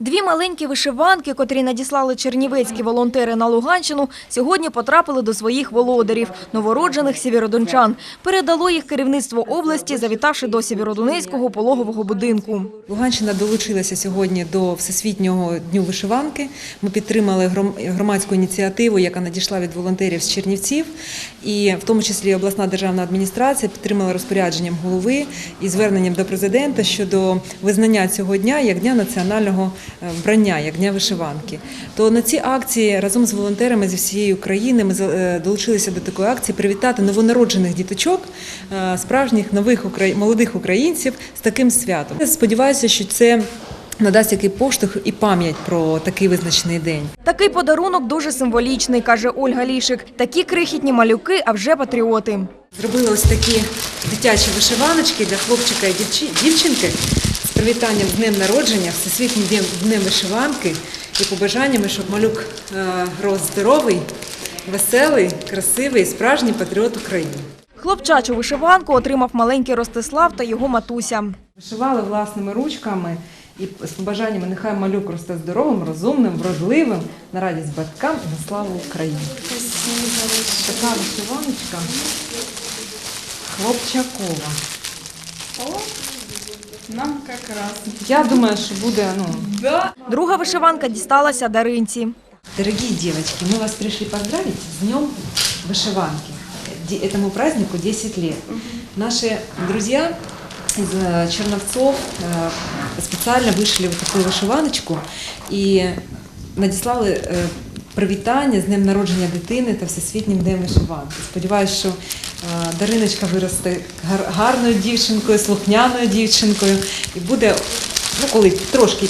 Дві маленькі вишиванки, котрі надіслали чернівецькі волонтери на Луганщину, сьогодні потрапили до своїх володарів – новороджених сєвєродончан. Передало їх керівництво області, завітавши до Сєвєродонецького пологового будинку. Луганщина долучилася сьогодні до Всесвітнього дню вишиванки. Ми підтримали гром- громадську ініціативу, яка надійшла від волонтерів з Чернівців, і в тому числі обласна державна адміністрація підтримала розпорядженням голови і зверненням до президента щодо визнання цього дня як дня національного вбрання, як дня вишиванки. То на ці акції разом з волонтерами зі всієї України ми е, долучилися до такої акції привітати новонароджених діточок, е, справжніх нових молодих українців з таким святом. Я Сподіваюся, що це надасть який поштовх і пам'ять про такий визначений день. Такий подарунок дуже символічний, каже Ольга Лішик. Такі крихітні малюки, а вже патріоти. Зробили ось такі дитячі вишиваночки для хлопчика і дівчинки привітанням з днем народження, всесвітнім днем, днем вишиванки і побажаннями, щоб малюк е, рос здоровий, веселий, красивий, справжній патріот України. Хлопчачу вишиванку отримав маленький Ростислав та його матуся. Вишивали власними ручками і з побажаннями нехай малюк росте здоровим, розумним, вродливим, на радість батькам і на славу України. Така вишиваночка хлопчакова. Нам как раз. Я думаю, що буде ну, Друга вишиванка дісталася Даринці. Дорогие девочки, мы вас пришли поздравить с Днем Вышиванки. Де- Этому празднику 10 лет. Наши друзья из э, Черновцов э, специально вышли вот такую вишиваночку і надіслали е, привітання з днем народження дитини та всесвітнім днем вишиванки. Сподіваюся, що е, Дариночка виросте гар- гарною дівчинкою, слухняною дівчинкою і буде, ну коли трошки,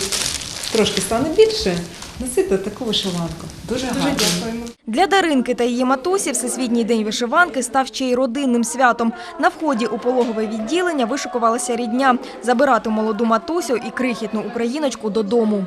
трошки стане більше, носити таку вишиванку. Дуже гарно. Дякуємо. Для Даринки та її матусі Всесвітній день вишиванки став ще й родинним святом. На вході у пологове відділення вишикувалася рідня – забирати молоду матусю і крихітну україночку додому.